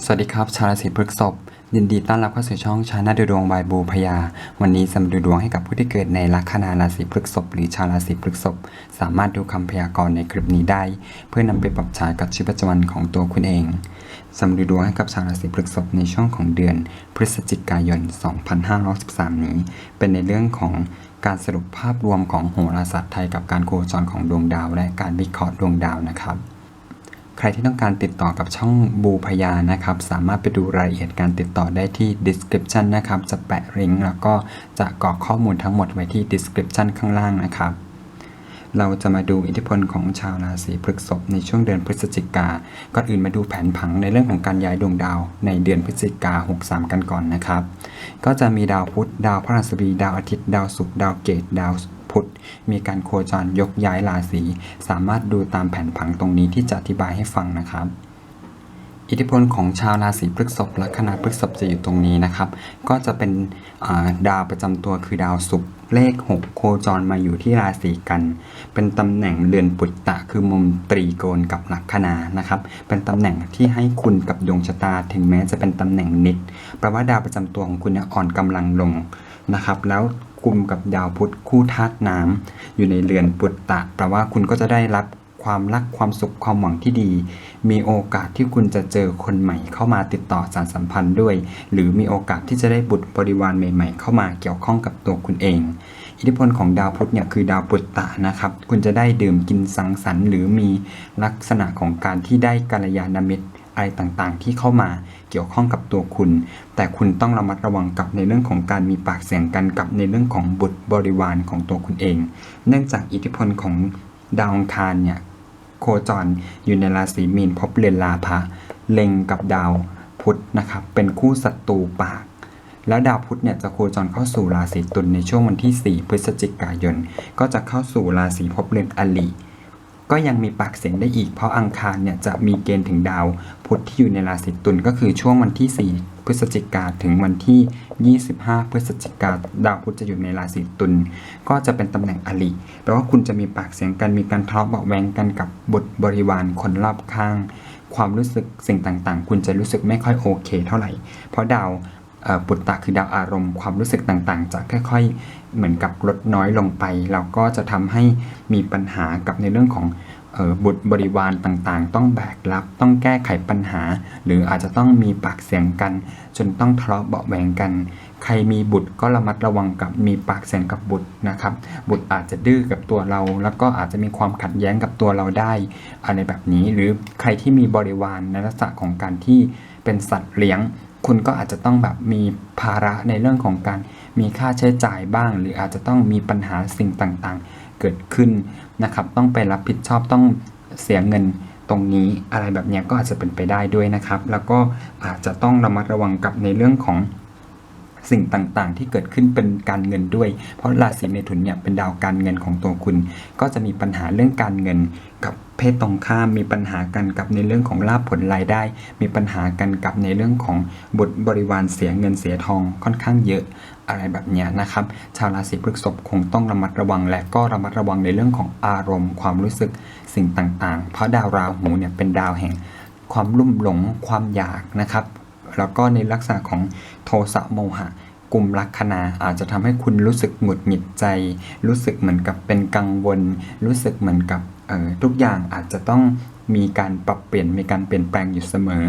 สวัสดีครับ ชาวราศีพฤษภยินดีต้อนรับเข้าสู่ช่องชาแนลดูดวงบายบูพยา วันนี้จะมาดูดวงให้กับผู้ที่เกิดในลัคนาราศีพฤษภหรือชาวราศีพฤษภสามารถดูคำพยากรณ์ในคลิปนี้ได้ เพื่อนำไปปรับใช้กับชีวิตประจำวันของตัวคุณเองสำหรับดูดวงให้กับชาวราศีพฤษภในช่วงของเดือน พฤศจิกายน 2513นี้ เป็นในเรื่องของการสรุปภาพรวมของโหราศาสตร์ไทยกับการโคจรของดวงดาว และการวิเคราะห์ดวงดาวนะครับ ครที่ต้องการติดต่อกับช่องบูพยานะครับ สามารถไปดูรายละเอียดการติดต่อได้ที่ description นะครับ จะแปะลิงก์แล้วก็จะกรอกข้อมูลทั้งหมดไว้ที่ description ข้างล่างนะครับเราจะมาดูอิทธิพลของชาวราศีพฤษภในช่วงเดือนพฤศจิกา ก่อนอื่นมาดูแผนผังในเรื่องของการย้ายดวงดาวในเดือนพฤศจิกา 63 กันก่อนนะครับ ก็จะมีดาวพุธ ดาวพฤหัสบดี ดาวอาทิตย์ ดาวศุกร์ ดาวเกต ดาว พุธ มีการโคจรยกย้ายราศี สามารถดูตามแผนผังตรงนี้ที่จะอธิบายให้ฟังนะครับ อิทธิพลของชาวราศีพฤษภลัคนาพฤษภจะอยู่ตรงนี้นะครับ ก็จะเป็นาดาวประจำตัวคือดาวศุกร์เลข 6 โคจรมาอยู่ที่ราศีกัน เป็นตำแหน่งเรือนปุตตะคือมุมตรีโกณกับลัคนานะครับ เป็นตำแหน่งที่ให้คุณกับดวงชะตาถึงแม้จะเป็นตำแหน่งนิดแปลว่าดาวประจำตัวของคุณอ่อนกำลังลงนะครับ แล้วกลุ่มกับดาวพุธคู่ธาตุน้ำอยู่ในเรือนปุตตะแปลว่าคุณก็จะได้รับ ความรักความสุขความหวังที่ดี มีโอกาสที่คุณจะเจอคนใหม่เข้ามาติดต่อสารสัมพันธ์ด้วย หรือมีโอกาสที่จะได้บุตรบริวารใหม่ ๆ เข้ามาเกี่ยวข้องกับตัวคุณเอง อิทธิพลของดาวพุธเนี่ยคือดาวปุตตะนะครับ คุณจะได้ดื่มกินสังสรรค์ หรือมีลักษณะของการที่ได้กัลยาณมิตรอะไรต่างๆ ที่เข้ามาเกี่ยวข้องกับตัวคุณ แต่คุณต้องระมัดระวังกับในเรื่องของการมีปากเสียงกันกับในเรื่องของบุตรบริวารของตัวคุณเอง เนื่องจากอิทธิพลของดาวอังคารเนี่ย โคจรอยู่ในราศีมีนพบเรือนลาภะเล็งกับดาวพุธนะครับเป็นคู่ศัตรูปาก แล้วดาวพุธเนี่ยจะโคจรเข้าสู่ราศีตุลในช่วงวันที่ 4 พฤศจิกายน ก็จะเข้าสู่ราศีภพเรือนอลี ก็ยังมีปากเสียงได้อีก เพราะอังคารเนี่ยจะมีเกณฑ์ถึงดาวพุธที่อยู่ในราศีตุลก็คือช่วงวันที่ 4 พฤศจิกาถึงวันที่ 25 พฤศจิกาดาวพุธจะอยู่ในราศีตุลก็จะเป็นตำแหน่งอลีแปลว่าคุณจะมีปากเสียงกันมีการทะเลาะเบาแวงกันกับบุตรบริวารคนรอบข้าง ความรู้สึกสิ่งต่างๆ คุณจะรู้สึกไม่ค่อยโอเค เท่าไหร่ เพราะดาว ปุตตะคือดาวอารมณ์ความรู้สึกต่างๆ จะค่อยๆ เหมือนกับลดน้อยลงไปแล้วก็จะทำให้มีปัญหากับในเรื่องของออบุตรบริวารต่างๆ ต้องแบกรับ ต้องแก้ไขปัญหา หรืออาจจะต้องมีปากเสียงกัน จนต้องทะเลาะเบาะแวงกัน ใครมีบุตรก็ระมัดระวังกับมีปากเสียงกับบุตรนะครับ บุตรอาจจะดื้อกับตัวเรา แล้วก็อาจจะมีความขัดแย้งกับตัวเราได้ อะไรแบบนี้ หรือใครที่มีบริวารในลักษณะของการที่เป็นสัตว์เลี้ยง คุณก็อาจจะต้องแบบมีภาระในเรื่องของการมีค่าใช้จ่ายบ้าง หรืออาจจะต้องมีปัญหาสิ่งต่างๆ เกิดขึ้นนะครับ ต้องไปรับผิดชอบต้องเสียเงินตรงนี้อะไรแบบเนี้ยก็อาจจะเป็นไปได้ด้วยนะครับ แล้วก็อาจจะต้องระมัดระวังกับในเรื่องของ สิ่งต่างๆ ที่เกิดขึ้นเป็นการเงินด้วย เพราะราศีเมถุนเนี่ยเป็นดาวการเงินของตัวคุณ ก็จะมีปัญหาเรื่องการเงินกับเพศตรงข้ามมีปัญหากันกับในเรื่องของลาภผลรายได้ มีปัญหากันกับในเรื่องของบุตรบริวารเสียเงินเสียทองค่อนข้างเยอะอะไรแบบนี้นะครับ ชาวราศีพฤษภคงต้องระมัดระวัง และก็ระมัดระวังในเรื่องของอารมณ์ ความรู้สึกสิ่งต่างๆ เพราะดาวราหูเนี่ยเป็นดาวแห่งความลุ่มหลงความอยากนะครับ แล้วก็ในลักษณะของโทสะโมหะกลุ่มลัคนาอาจจะทำให้คุณรู้สึกหงุดหงิดใจ รู้สึกเหมือนกับเป็นกังวล รู้สึกเหมือนกับออทุกอย่างอาจจะต้องมีการปรับเปลี่ยนมีการเปลี่ยนแปลงอยู่เสมอ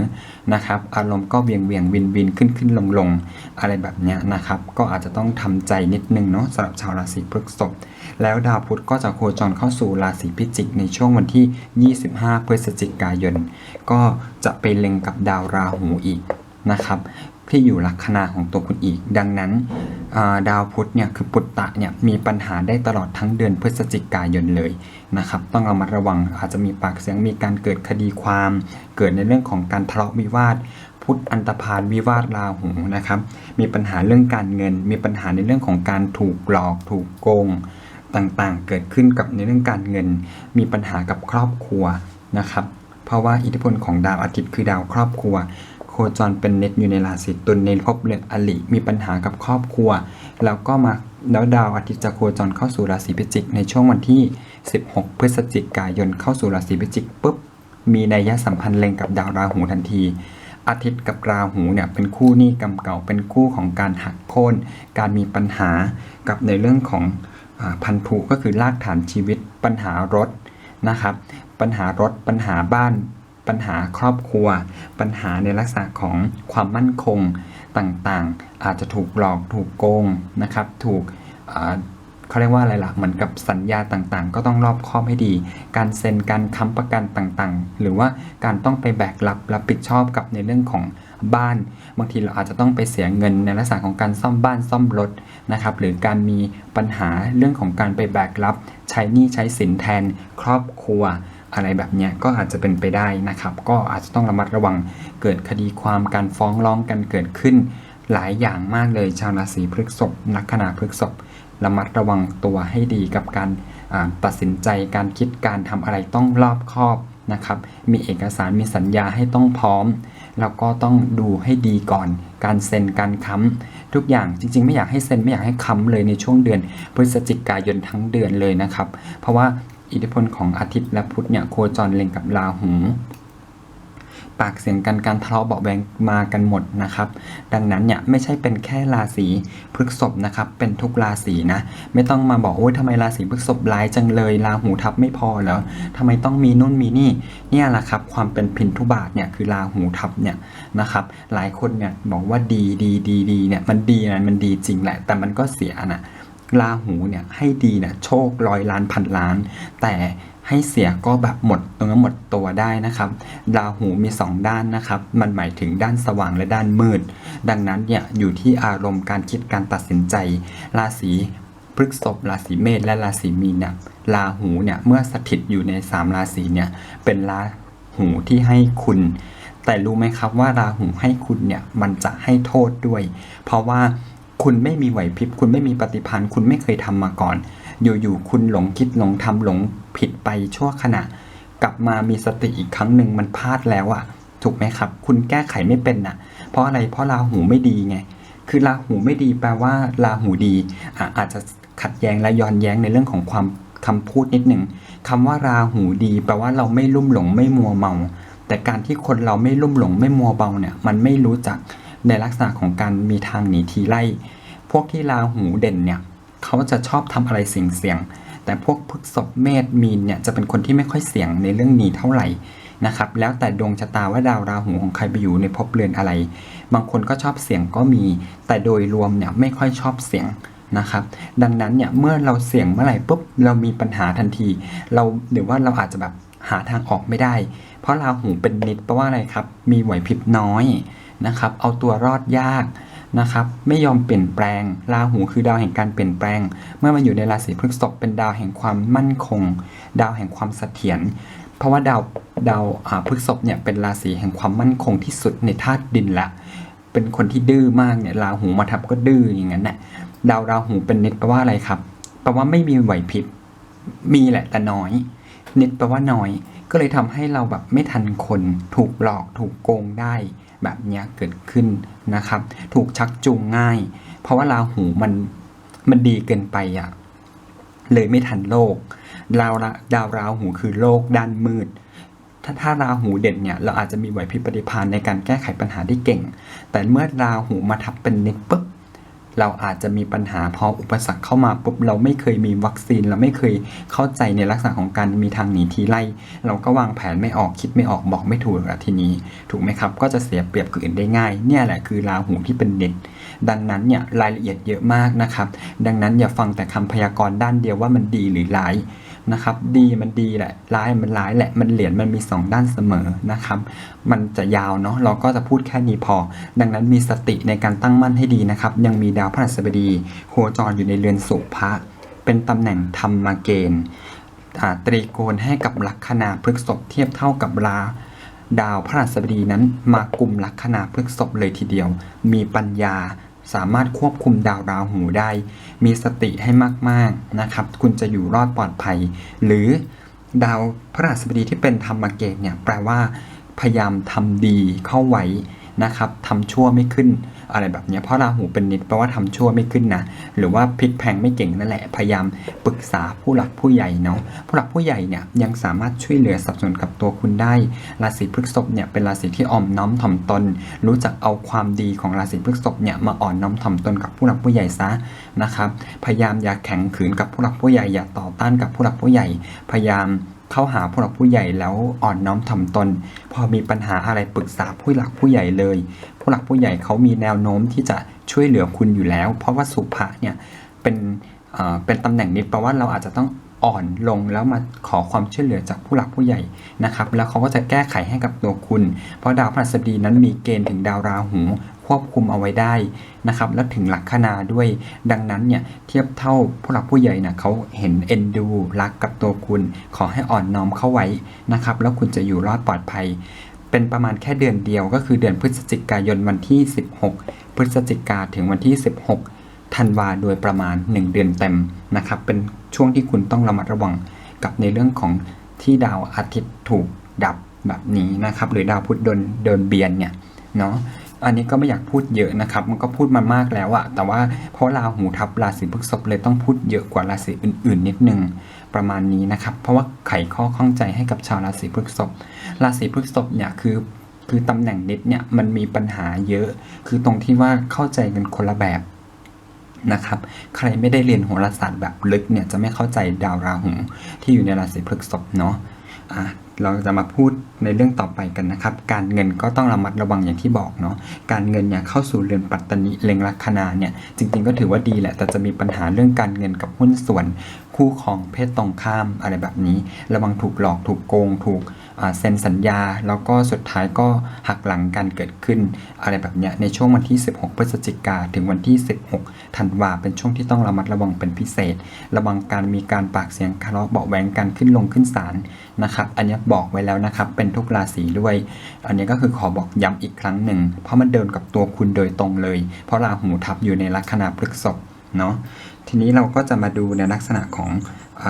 นะครับ อารมณ์ก็เวียงเวียงวินวินขึ้นขึ้นลงลงอะไรแบบนี้นะครับ ก็อาจจะต้องทำใจนิดนึงเนาะสำหรับชาวราศีพฤษภแล้วดาวพุธก็จะโคจรเข้าสู่ราศีพิจิกในช่วงวันที่ 25 พฤศจิกายน ก็จะไปเล็งกับดาวราหูอีก นะครับที่อยู่ลัคนาของตัวคุณอีก ดังนั้นาดาวพุธเนี่ยคือปุตตะเนี่ยมีปัญหาได้ตลอดทั้งเดือนพฤศจิกายนเลยนะครับต้องระมัดระวังอาจจะมีปากเสียงมีการเกิดคดีความ เกิดในเรื่องของการทะเลาะวิวาท พุทธอันตพานวิวาทราหูนะครับมีปัญหาเรื่องการเงิน มีปัญหาในเรื่องของการถูกหลอกถูกโกงต่างๆ เกิดขึ้นกับในเรื่องการเงิน มีปัญหากับครอบครัวนะครับเพราะว่าอิทธิพลของดาวอาทิตย์คือดาวครอบครัว โคจรเป็นเน็ตอยู่ในราศีตุลในภพเรือนอลิมีปัญหากับครอบครัว แล้วก็มาแล้วดาวอาทิตย์จะโคจรเข้าสู่ราศีพิจิก ในช่วงวันที่ 16 พฤศจิกายนเข้าสู่ราศีพิจิกปุ๊บมีนัยสัมพันธ์เล็งกับดาวราหูทันที อาทิตย์กับราหูเนี่ยเป็นคู่หนี้กรรมเก่าเป็นคู่ของการหักโค่นการมีปัญหากับในเรื่องของอพันธุก็คือรากฐานชีวิตปัญหารถนะครับ ปัญหารถปัญหาบ้าน ปัญหาครอบครัว ปัญหาในลักษณะของความมั่นคงต่างๆ อาจจะถูกหลอกถูกโกงนะครับ ถูกเขาเรียกว่าอะไรล่ะเหมือนกับสัญญาต่างๆ ก็ต้องรอบคอบให้ดี การเซ็นการค้ำประกันต่างๆ หรือว่าการต้องไปแบกรับรับผิดชอบกับในเรื่องของบ้าน บางทีเราอาจจะต้องไปเสียเงินในลักษณะของการซ่อมบ้านซ่อมรถนะครับ หรือการมีปัญหาเรื่องของการไปแบกรับ ใช้หนี้ใช้สินแทนครอบครัว อะไรแบบเนี้ยก็อาจจะเป็นไปได้นะครับ ก็อาจจะต้องระมัดระวังเกิดคดีความการฟ้องร้องกันเกิดขึ้น หลายอย่างมากเลยชาวราศีพฤษภลัคนาพฤษภระมัดระวังตัวให้ดีกับการตัดสินใจการคิดการทำอะไรต้องรอบคอบนะครับ มีเอกสารมีสัญญาให้ต้องพร้อม แล้วก็ต้องดูให้ดีก่อน การเซ็นการค้ำทุกอย่างจริง ๆ ไม่อยากให้เซ็นไม่อยากให้ค้ำเลยในช่วงเดือน พฤศจิกายนทั้งเดือนเลยนะครับ เพราะว่า อิทธิพลของอาทิตย์และพุธเนี่ยโคจรเล็งกับราหูปากเสียงกันการทะเลาะเบาแวงมากันหมดนะครับ ดังนั้นเนี่ยไม่ใช่เป็นแค่ราศีพฤกษภนะครับ เป็นทุกราศีนะ ไม่ต้องมาบอกโอ้ยทำไมราศีพฤกษภร้ายจังเลยราหูทับไม่พอเหรอทำไมต้องมีนู่นมีนี่เนี่ยแหละครับ ความเป็นพินทุบาทเนี่ยคือราหูทับเนี่ยนะครับ หลายคนเนี่ยบอกว่าดีดีดีดีเนี่ยมันดีนะมันดีจริงแหละ แต่มันก็เสียนะ ราหูเนี่ยให้ดีเนี่ยโชคร้อยล้านพันล้าน แต่ให้เสียก็แบบหมดตรงนั้นหมดตัวได้นะครับ ราหูมี 2 ด้านนะครับ มันหมายถึงด้านสว่างและด้านมืด ดังนั้นเนี่ยอยู่ที่อารมณ์การคิดการตัดสินใจ ราศีพฤษภราศีเมษและราศีมีนเนี่ยราหูเนี่ยเมื่อสถิตอยู่ใน 3 ราศีเนี่ยเป็นราหูที่ให้คุณ แต่รู้ไหมครับว่าราหูให้คุณเนี่ยมันจะให้โทษด้วย เพราะว่า คุณไม่มีไหวพริบ คุณไม่มีปฏิพันธ์ คุณไม่เคยทำมาก่อน อยู่ๆคุณหลงคิดหลงทำหลงผิดไปชั่วขณะ กลับมามีสติอีกครั้งหนึ่งมันพลาดแล้วอะถูกไหมครับ คุณแก้ไขไม่เป็นน่ะ เพราะอะไรเพราะราหูไม่ดีไง คือราหูไม่ดีแปลว่าราหูดีอะอาจจะขัดแย้งและย้อนแย้งในเรื่องของความคำพูดนิดหนึ่งคำว่าราหูดี แปลว่าเราไม่ลุ่มหลงไม่มัวเมา แต่การที่คนเราไม่ลุ่มหลงไม่มัวเมาเนี่ย มันไม่รู้จัก ในลักษณะของการมีทางหนีทีไล่ พวกที่ราหูเด่นเนี่ยเขาจะชอบทำอะไรเสี่ยงๆแต่พวกพฤษภเมษมีนเนี่ยจะเป็นคนที่ไม่ค่อยเสี่ยงในเรื่องนี้เท่าไหร่นะครับแล้วแต่ดวงชะตาว่าดาวราหูของใครไปอยู่ในภพเรือนอะไร บางคนก็ชอบเสี่ยงก็มี แต่โดยรวมเนี่ยไม่ค่อยชอบเสี่ยงนะครับดังนั้นเนี่ยเมื่อเราเสี่ยงเมื่อไหร่ปุ๊บเรามีปัญหาทันที เราหรือว่าเราอาจจะแบบหาทางออกไม่ได้ เพราะราหูเป็นนิดแปลว่าอะไรครับ มีไหวพริบน้อย นะครับ เอาตัวรอดยากนะครับ ไม่ยอมเปลี่ยนแปลง ราหูคือดาวแห่งการเปลี่ยนแปลง เมื่อมาอยู่ในราศีพฤษภเป็นดาวแห่งความมั่นคง ดาวแห่งความเสถียร เพราะว่าดาวดาวพฤษภเนี่ยเป็นราศีแห่งความมั่นคงที่สุดในธาตุดินละ เป็นคนที่ดื้อมากเนี่ยราหูมาทับก็ดื้ออย่างนั้นแหละดาวราหูเป็นนิดแปลว่าอะไรครับ แปลว่าไม่มีไหวพริบ มีแหละแต่น้อยนิดแปลว่าน้อย ก็เลยทำให้เราแบบไม่ทันคน ถูกหลอก ถูกโกงได้ แบบเนี้ยเกิดขึ้นนะครับ ถูกชักจูงง่าย เพราะว่าราหูมันมันดีเกินไปอะ่ะเลยไม่ทันโลกดาวราดาวราหูคือโลกด้านมืด ถ้าถ้าราหูเด่นเนี่ยเราอาจจะมีไหวพริบปฏิภาณในการแก้ไขปัญหาที่เก่ง แต่เมื่อราหูมาทับเป็นนิดปุ๊บ เราอาจจะมีปัญหาพออุปสรรคเข้ามาปุ๊บเราไม่เคยมีวัคซีน เราไม่เคยเข้าใจในลักษณะของการมีทางหนีทีไล่ เราก็วางแผนไม่ออกคิดไม่ออกบอกไม่ถูกอะทีนี้ ถูกไหมครับ ก็จะเสียเปรียบคนอื่นได้ง่าย เนี่ยแหละคือราหูที่เป็นเด่นดังนั้นเนี่ยรายละเอียดเยอะมากนะครับ ดังนั้นอย่าฟังแต่คำพยากรณ์ด้านเดียวว่ามันดีหรือร้าย นะครับดีมันดีแหละร้ายมันร้ายแหละมันเหรียญมันมี 2 ด้านเสมอนะครับ มันจะยาวเนาะเราก็จะพูดแค่นี้พอ ดังนั้นมีสติในการตั้งมั่นให้ดีนะครับ ยังมีดาวพฤหัสบดีโคจรอยู่ในเรือนสุภะเป็นตำแหน่งธรรมเกณฑ์ตรีโกณให้กับลัคนาพฤกษภเทียบเท่ากับราดาวพฤหัสบดีนั้นมากลุ่มลัคนาพฤกษภเลยทีเดียว มีปัญญา สามารถควบคุมดาวราหูได้ มีสติให้มากๆนะครับ คุณจะอยู่รอดปลอดภัย หรือดาวพระราชบดีที่เป็นธรรมเกตเนี่ยแปลว่า พยายามทำดีเข้าไว้นะครับทำชั่วไม่ขึ้น อะไรแบบนี้เพราะราหูเป็นนิดแปลว่าทำชั่วไม่ขึ้นนะหรือว่าพลิกแพงไม่เก่งนั่นแหละพยายามปรึกษาผู้หลักผู้ใหญ่เนาะผู้หลักผู้ใหญ่เนี่ยยังสามารถช่วยเหลือสนับสนุนกับตัวคุณได้ราศีพฤษภเนี่ยเป็นราศีที่อ่อมน้อมถ่อมตน รู้จักเอาความดีของราศีพฤษภเนี่ยมาอ่อนน้อมถ่อมตนกับผู้หลักผู้ใหญ่ซะนะครับพยายามอย่าแข็งขืนกับผู้หลักผู้ใหญ่อย่าต่อต้านกับผู้หลักผู้ใหญ่พยายาม เข้าหาผู้หลักผู้ใหญ่แล้วอ่อนน้อมถ่อมตน พอมีปัญหาอะไรปรึกษาผู้หลักผู้ใหญ่เลย ผู้หลักผู้ใหญ่เขามีแนวโน้มที่จะช่วยเหลือคุณอยู่แล้ว เพราะว่าสุภะเนี่ยเป็นเป็นตำแหน่งนี้แปลว่าเราอาจจะต้องอ่อนลงแล้วมาขอความช่วยเหลือจากผู้หลักผู้ใหญ่นะครับ แล้วเขาก็จะแก้ไขให้กับตัวคุณ เพราะดาวพฤหัสบดีนั้นมีเกณฑ์ถึงดาวราหู ควบคุมเอาไว้ได้นะครับและถึงหลักคนาด้วย ดังนั้นเนี่ยเทียบเท่าผู้หลักผู้ใหญ่นะเขาเห็นเอ็นดูรักกับตัวคุณ ขอให้อ่อนน้อมเข้าไว้นะครับแล้วคุณจะอยู่รอดปลอดภัย เป็นประมาณแค่เดือนเดียวก็คือเดือนพฤศจิกายนวันที่ 16 พฤศจิกาถึงวันที่ 16ธันวาโดยประมาณ 1 เดือนเต็มนะครับเป็นช่วงที่คุณต้องระมัดระวังกับในเรื่องของที่ดาวอาทิตย์ถูกดับแบบนี้นะครับ หรือดาวพุธโดนเดินเบียนเนี่ยเนาะ อันนี้ก็ไม่อยากพูดเยอะนะครับ มันก็พูดมามากแล้วอะแต่ว่าเพราะราหูทับราศีพฤษภเลยต้องพูดเยอะกว่าราศีอื่นๆ นิดนึงประมาณนี้นะครับ เพราะว่าไขข้อข้องใจให้กับชาวราศีพฤษภราศีพฤษภเนี่ยคือคือตำแหน่งนิดเนี่ยมันมีปัญหาเยอะ คือตรงที่ว่าเข้าใจกันคนละแบบนะครับ ใครไม่ได้เรียนโหราศาสตร์แบบลึกเนี่ยจะไม่เข้าใจดาวราหูที่อยู่ในราศีพฤษภเนาะ อะเราจะมาพูดในเรื่องต่อไปกันนะครับ การเงินก็ต้องระมัดระวังอย่างที่บอกเนาะ การเงินเนี่ยเข้าสู่เรือนปัตตนิเล็งลัคนาเนี่ยจริงๆก็ถือว่าดีแหละ แต่จะมีปัญหาเรื่องการเงินกับหุ้นส่วน คู่ของเพศตรงข้ามอะไรแบบนี้ ระวังถูกหลอกถูกโกงถูก เซ็นสัญญา แล้วก็สุดท้ายก็หักหลังการเกิดขึ้น อะไรแบบเนี้ยในช่วงวันที่ 16 พฤศจิกาถึงวันที่ 16 ธันวาเป็นช่วงที่ต้องระมัดระวังเป็นพิเศษ ระวังการมีการปากเสียงทะเลาะเบาแหวงกันขึ้นลงขึ้นศาลนะครับ อันนี้บอกไว้แล้วนะครับ เป็นทุกราศีด้วย อันนี้ก็คือขอบอกย้ำอีกครั้งหนึ่ง เพราะมันเดินกับตัวคุณโดยตรงเลย เพราะราหูทับอยู่ในลัคนาพฤกษภเนาะทีนี้เราก็จะมาดูในลักษณะของอ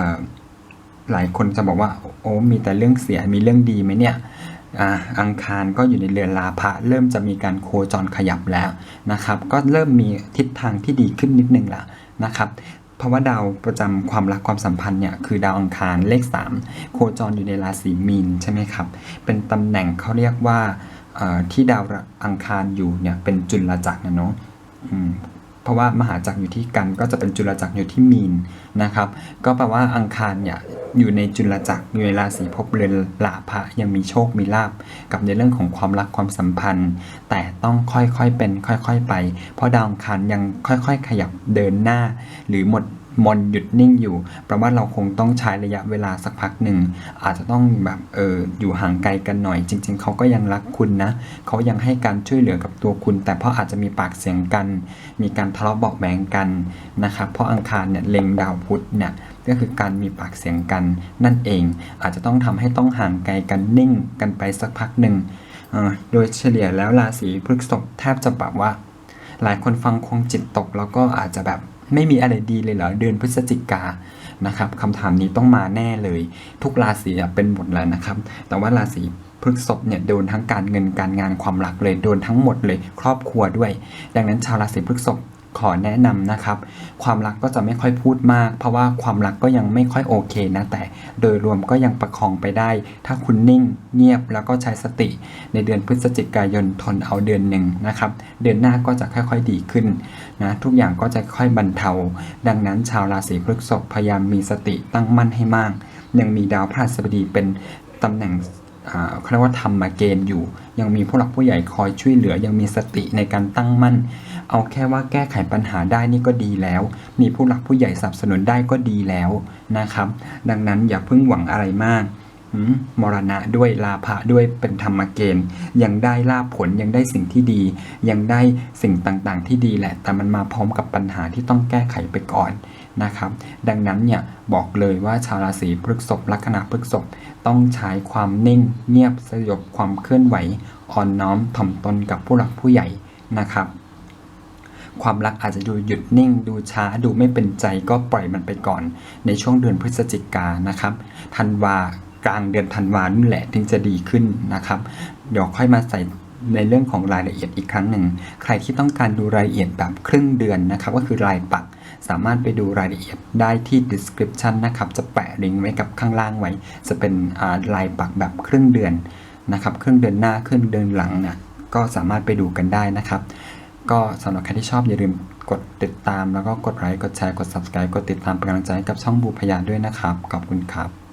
หลายคนจะบอกว่า โอ้มีแต่เรื่องเสียมีเรื่องดีไหมเนี่ยอังคารก็อยู่ในเรือนลาภะเริ่มจะมีการโคจรขยับแล้วนะครับ ก็เริ่มมีทิศทางที่ดีขึ้นนิดนึงละนะครับเพราะว่าดาวประจำความรักความสัมพันธ์เนี่ยคือดาวอังคารเลข 3 โคจรอยู่ในราศีมีนใช่ไหมครับเป็นตำแหน่งเขาเรียกว่าที่ดาวอังคารอยู่เนี่ยเป็นจุลจักรนะเนาะเพราะว่ามหาจักรอยู่ที่กันก็จะเป็นจุลจักรอยู่ที่มีน นะครับ ก็แปลว่าอังคารเนี่ยอยู่ในจุลจักรอยู่ในราศีภพเรือนลาภะยังมีโชคมีลาบกับในเรื่องของความรักความสัมพันธ์ แต่ต้องค่อยๆเป็นค่อยๆไป เพราะดาวอังคารยังค่อยๆ ขยับเดินหน้า หรือหมดมนหยุดนิ่งอยู่แปลว่าเราคงต้องใช้ระยะเวลาสักพักหนึ่ง อาจจะต้องแบบเอออยู่ห่างไกลกันหน่อย จริง ๆ เขาก็ยังรักคุณนะ เขายังให้การช่วยเหลือกับตัวคุณ แต่เพราะอาจจะมีปากเสียงกัน มีการทะเลาะเบาะแวงกันนะครับ เพราะอังคารเนี่ยเล็งดาวพุธเนี่ยก็คือการมีปากเสียงกันนั่นเอง อาจจะต้องทำให้ต้องห่างไกลกันนิ่งกันไปสักพักหนึ่งโดยเฉลี่ยแล้วราศีพฤษภแทบจะแบบว่า หลายคนฟังคงจิตตก แล้วก็อาจจะแบบไม่มีอะไรดีเลยเหรอเดือนพฤศจิกานะครับคำถามนี้ต้องมาแน่เลย ทุกราศีเป็นหมดแล้วนะครับ แต่ว่าราศีพฤษภเนี่ยโดนทั้งการเงินการงานความรักเลยโดนทั้งหมดเลยครอบครัวด้วย ดังนั้นชาวราศีพฤษภ ขอแนะนำนะครับ ความรักก็จะไม่ค่อยพูดมาก เพราะว่าความรักก็ยังไม่ค่อยโอเคนะแต่โดยรวมก็ยังประคองไปได้ ถ้าคุณนิ่งเงียบแล้วก็ใช้สติ ในเดือนพฤศจิกายนทนเอาเดือนหนึ่งนะครับ เดือนหน้าก็จะค่อยๆดีขึ้นนะทุกอย่างก็จะค่อยบรรเทา ดังนั้นชาวราศีพฤษภพยายามมีสติตั้งมั่นให้มาก ยังมีดาวพฤหัสบดีเป็นตำแหน่งเขาเรียกว่าทำมาเกณฑ์อยู่ ยังมีผู้หลักผู้ใหญ่คอยช่วยเหลือ ยังมีสติในการตั้งมั่น เอาแค่ว่าแก้ไขปัญหาได้นี่ก็ดีแล้ว มีผู้หลักผู้ใหญ่สนับสนุนได้ก็ดีแล้วนะครับ ดังนั้นอย่าเพิ่งหวังอะไรมากมรณะด้วยลาภะด้วยเป็นธรรมเกณฑ์ ยังได้ลาภผลยังได้สิ่งที่ดี ยังได้สิ่งต่างๆ ที่ดีแหละ แต่มันมาพร้อมกับปัญหาที่ต้องแก้ไขไปก่อนนะครับ ดังนั้นเนี่ยบอกเลยว่าชาวราศีพฤกษภลัคนาพฤกษภต้องใช้ความนิ่งเงียบสยบความเคลื่อนไหวอ่อนน้อมถ่อมตนกับผู้หลักผู้ใหญ่นะครับ ความรักอาจจะดูหยุดนิ่ง ดูช้าดูไม่เป็นใจก็ปล่อยมันไปก่อน ในช่วงเดือนพฤศจิกานะครับธันวากลางเดือนธันวานี่แหละถึงจะดีขึ้นนะครับ เดี๋ยวค่อยมาใส่ในเรื่องของรายละเอียดอีกครั้งหนึ่ง ใครที่ต้องการดูรายละเอียดแบบครึ่งเดือนนะครับ ก็คือรายปัก สามารถไปดูรายละเอียดได้ที่ description นะครับ จะแปะลิงก์ไว้กับข้างล่างไว้ จะเป็นรายปักแบบครึ่งเดือนนะครับ ครึ่งเดือนหน้าครึ่งเดือนหลังเนี่ยก็สามารถไปดูกันได้นะครับ ก็สำหรับใครที่ชอบอย่าลืมกดติดตามแล้วก็กดไลค์กดแชร์กด subscribe กดติดตามเป็นกำลังใจให้กับช่องบูพยาด้วยนะครับ ขอบคุณครับ